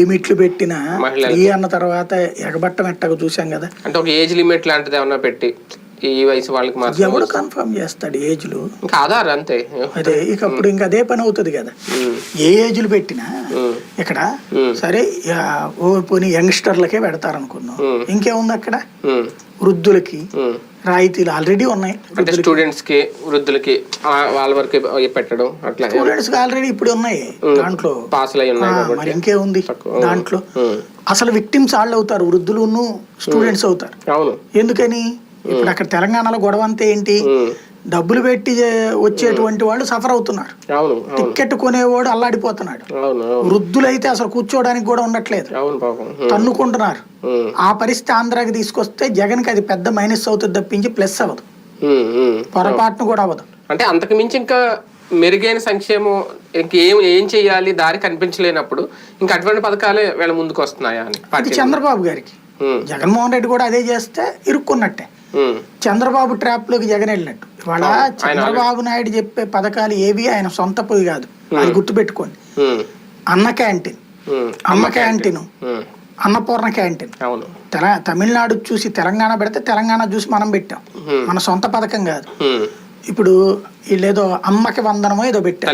లిమిట్లు పెట్టిన అన్న తర్వాత ఎగబట్టం ఎట్టగా చూసాం కదా. అంటే ఒక ఏజ్ లిమిట్ లాంటిది ఏమన్నా పెట్టి ఈ వయసు వాళ్ళకి మాత్రం ఎవడు కన్ఫర్మ్ చేస్తాడు ఏజ్లు ఇంకా ఆధార్ అంతే. అదే ఇక అప్పుడు ఇంకా అదే పని అవుతుంది కదా. ఏ ఏజ్లు పెట్టినా ఇక్కడ. సరే ఓ పోనీ యంగ్స్టర్లకే పెడతారనుకున్నాం. ఇంకేముంది అక్కడ? వృద్ధులకి. రాయితీలు ఆల్రెడీ ఉన్నాయి. అంటే స్టూడెంట్స్కి వృద్ధులకి వాళ్ళ వరకు పెట్టడం అట్లా స్టూడెంట్స్ ఆల్రెడీ ఇప్పుడు ఉన్నాయి దాంట్లో. పాసులు అయి ఉన్నాయి ఇంకేముంది తక్కువ. దాంట్లో? అసలు విక్టిమ్స్ వాళ్ళు అవుతారు వృద్ధులును స్టూడెంట్స్ అవుతారు. అవును. ఎందుకని? ఇప్పుడు అక్కడ తెలంగాణలో గొడవ అంతా ఏంటి? డబ్బులు పెట్టి వచ్చేటువంటి వాళ్ళు సఫర్ అవుతున్నారు. టికెట్ కొనేవాడు అల్లాడిపోతున్నాడు. వృద్ధులైతే అసలు కూర్చోవడానికి కూడా ఉండట్లేదు. తన్నుకుంటున్నారు. ఆ. పరిస్థితి ఆంధ్రాకి తీసుకొస్తే జగన్కి అది పెద్ద మైనస్ అవుతుంది తప్పించి ప్లస్ అవ్వదు. పొరపాటును కూడా అవ్వదు. అంటే అంతకు మించి ఇంకా మెరుగైన సంక్షేమం ఇంకేం ఏం చేయాలి? దారి కనిపించలేనప్పుడు ఇంకా అటువంటి పథకాలే వీళ్ళ ముందుకు వస్తున్నాయా అని చంద్రబాబు గారికి. జగన్మోహన్ రెడ్డి కూడా అదే చేస్తే ఇరుక్కున్నట్టే. చంద్రబాబు ట్రాప్లోకి జగన్ వెళ్ళినట్టు. ఇవాళ చంద్రబాబు నాయుడు చెప్పే పథకాలు ఏవి ఆయన సొంత పోయి కాదు. అది గుర్తుపెట్టుకోండి. అన్న క్యాంటీన్. అమ్మ క్యాంటీన్. అన్నపూర్ణ క్యాంటీన్. తెల తమిళనాడు చూసి తెలంగాణ పెడితే తెలంగాణ చూసి మనం పెట్టాం. మన సొంత పథకం కాదు. ఇప్పుడు వీళ్ళేదో అమ్మకి వందనమో ఏదో పెట్టారు.